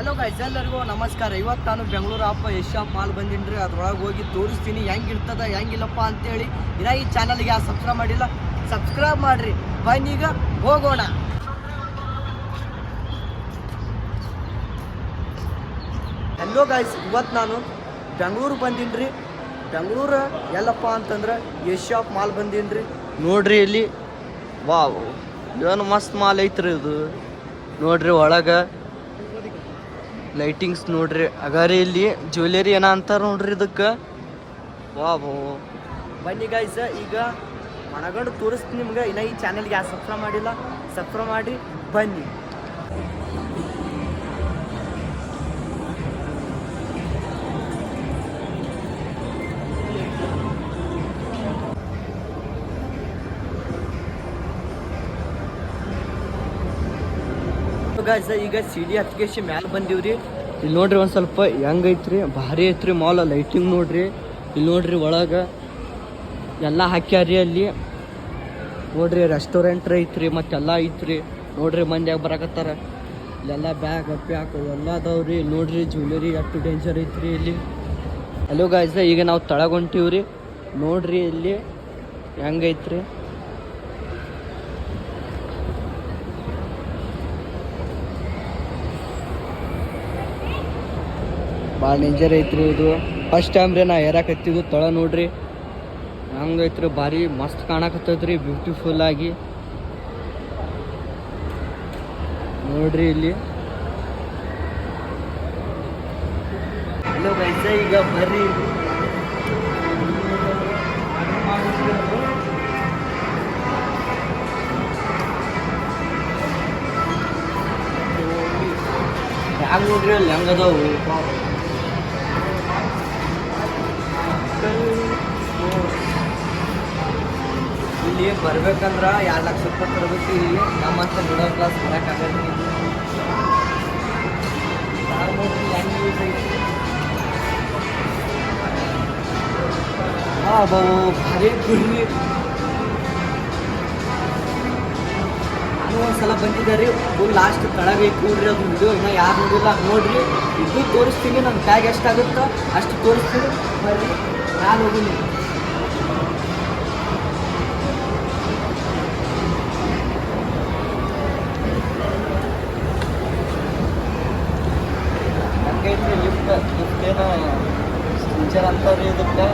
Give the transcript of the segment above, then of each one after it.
Hello guys ಎಲ್ಲರಿಗೂ ನಮಸ್ಕಾರ. ಇವತ್ತು ನಾನು ಬೆಂಗಳೂರು ಅಪ್ಪ ಏಷ್ಯಾ ಮಾಲ್ ಬಂದಿನ್ರಿ. ಅದ್ರೊಳಗೆ ಹೋಗಿ ತೋರಿಸ್ತೀನಿ. ಹೆಂಗೆ ಇರ್ತದ, ಹೆಂಗಿಲ್ಲಪ್ಪ ಅಂತೇಳಿ. ಇನ್ನ ಈ ಚಾನಲ್ಗೆ ಯಾರು ಸಬ್ಸ್ಕ್ರೈಬ್ ಮಾಡಿಲ್ಲ ಸಬ್ಸ್ಕ್ರೈಬ್ ಮಾಡ್ರಿ. ಬನ್ನಿ ಈಗ ಹೋಗೋಣ. ಹಲೋ ಗಾಯ್ಸ್ ಇವತ್ತು ನಾನು ಬೆಂಗಳೂರು ಬಂದೀನಿ ಬೆಂಗಳೂರು ಎಲ್ಲಪ್ಪ ಅಂತಂದ್ರೆ ಏಷ್ಯಾ ಮಾಲ್ ಬಂದೀನಿ ನೋಡ್ರಿ ಇಲ್ಲಿ. ವಾವ್, ಏನು ಮಸ್ತ್ ಮಾಲ್ ಐತ್ರಿ ಇದು. ನೋಡ್ರಿ ಒಳಗೆ ಲೈಟಿಂಗ್ಸ್ ನೋಡ್ರಿ. ಅಗಾರಿ ಇಲ್ಲಿ ಜ್ಯುವೆಲರಿ ಏನ ಅಂತಾರ ನೋಡ್ರಿ ಇದಕ್ಕೆ? ವಾವ್. ಬನ್ನಿ ಗೈಸ್ ಈಗ ಮನಗಂಡು ತೋರಿಸ್ತೀನಿ ನಿಮ್ಗೆ. ಇನ್ನ ಈ ಚಾನೆಲ್ಗೆ ಯಾರು ಸಬ್ಸ್ಕ್ರೈಬ್ ಮಾಡಿಲ್ಲ ಸಬ್ಸ್ಕ್ರೈಬ್ ಮಾಡಿ, ಬನ್ನಿ. ಗಾಯ್ಸ್ ಈಗ ಸಿಡಿ ಹತ್ಕೇಶಿ ಮ್ಯಾಲ ಬಂದೀವ್ರಿ. ಇಲ್ಲಿ ನೋಡ್ರಿ ಒಂದ್ ಸ್ವಲ್ಪ ಹೆಂಗ್ ಐತ್ರಿ, ಭಾರಿ ಐತ್ರಿ ಮಾಲ್ ಲೈಟಿಂಗ್ ನೋಡ್ರಿ. ಇಲ್ಲಿ ನೋಡ್ರಿ ಒಳಗ ಎಲ್ಲ ಹಾಕ್ಯಾರಿ ಅಲ್ಲಿ. ನೋಡ್ರಿ ರೆಸ್ಟೋರೆಂಟ್ ಐತ್ರಿ, ಮತ್ತೆಲ್ಲ ಐತ್ರಿ. ನೋಡ್ರಿ ಮಂದ್ಯಾಗ ಬರಾಕತ್ತಾರ. ಇಲ್ಲೆಲ್ಲ ಬ್ಯಾಗ್ ಪ್ಯಾಕ್ ಎಲ್ಲ ಅದಾವ್ರಿ. ನೋಡ್ರಿ ಜ್ಯುವೆಲರಿ ಅಷ್ಟು ಡೇಂಜರ್ ಐತ್ರಿ ಇಲ್ಲಿ. ಹಲೋ ಗಾಯ್ಸ ಈಗ ನಾವು ತಳಗ್ ಹೊಂಟೀವ್ರಿ ನೋಡ್ರಿ ಇಲ್ಲಿ ಹೆಂಗೈತ್ರಿ ಭಾಳ ಡೇಂಜರ್ ಐತ್ರಿ ಇದು. ಫಸ್ಟ್ ಟೈಮ್ ರೀ ನಾ ಏರಾಕತ್ತಿದ್ದು ತಳ ನೋಡ್ರಿ. ಹಂಗೈತ್ರಿ ಭಾರಿ ಮಸ್ತ್ ಕಾಣಕತ್ತೈತ್ರಿ ಬ್ಯೂಟಿಫುಲ್ ಆಗಿ. ನೋಡ್ರಿ ಇಲ್ಲಿ. ಈಗ ಬರ್ರಿ. ಹೆಂಗ್ ನೋಡ್ರಿ ಅಲ್ಲಿ ಹೆಂಗದಾವು ಇಲ್ಲಿ ಬರ್ಬೇಕಂದ್ರೆ ಎರಡು ಲಕ್ಷ ರೂಪಾಯಿ ತರಬೇಕು ಇಲ್ಲಿ. ನಮ್ಮಂತ ಮಿಡಲ್ ಕ್ಲಾಸ್ ಬರೋಕ್ಕಾಗಲ್ಲ ಹಾಂ ಬಾವು ಭಾರಿ ಕುರಿ ಒಂದ್ಸಲ ಬಂದಿದ್ದೆ ರೀ ಫುಲ್ ಲಾಸ್ಟ್ ಕೆಳಗೆ ಕೂಡ್ರಿ ಅದು ವಿಡಿಯೋ ಇನ್ನೂ ಯಾರು ನೋಡಿಲ್ಲ ನೋಡ್ರಿ. ಇದು ತೋರಿಸ್ತೀನಿ ನನ್ನ ಟ್ಯಾಗ್ ಎಷ್ಟಾಗುತ್ತೋ ಅಷ್ಟು ತೋರಿಸ್ತೀನಿ. ಬರ್ರಿ, ನಾನು ಹೋಗಿನಿ ಹಂಗೈತ್ರಿ ಲಿಫ್ಟ್ ಲಿಫ್ಟ್ ಏನೋ ಸಿಂಚರ್ ಅಂತಾರ್ರಿ ಇದಕ್ಕೆ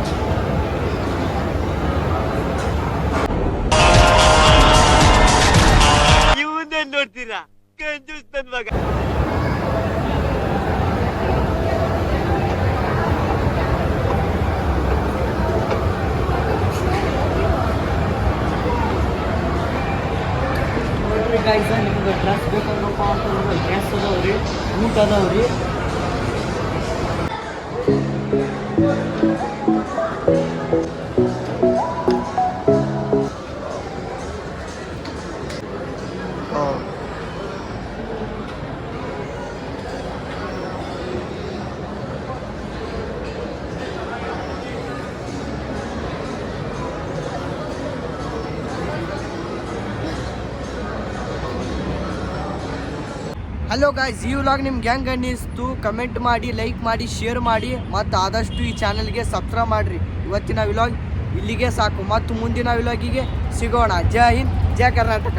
ಇವನ್ನೇ ನೋಡ್ತೀರಾ? ಕಂಜೂಸ್ ನನ್ ಮಗ ನಿಮ್ಗೆ ಡ್ರೆಸ್ ಬೇಕಂದ್ರಪ್ಪ ಅಂತಂದ್ರೆ ಡ್ರೆಸ್ ಅದಾವ್ರಿ ಊಟ ಅದಾವ್ರಿ. you. ಹಲೋ ಗಾಯ್ಸ್ ಈ ವ್ಲಾಗ್ ನಿಮ್ಗೆ ಹೆಂಗೆ ಅನ್ನಿಸ್ತು? ಕಮೆಂಟ್ ಮಾಡಿ ಲೈಕ್ ಮಾಡಿ ಶೇರ್ ಮಾಡಿ ಮತ್ತು ಆದಷ್ಟು ಈ ಚಾನಲ್ಗೆ ಸಬ್ಸ್ಕ್ರೈಬ್ ಮಾಡಿರಿ. ಇವತ್ತಿನ ವ್ಲಾಗ್ ಇಲ್ಲಿಗೆ ಸಾಕು. ಮತ್ತು ಮುಂದಿನ ವ್ಲಾಗಿಗೆ ಸಿಗೋಣ. ಜೈ ಹಿಂದ್, ಜೈ ಕರ್ನಾಟಕ.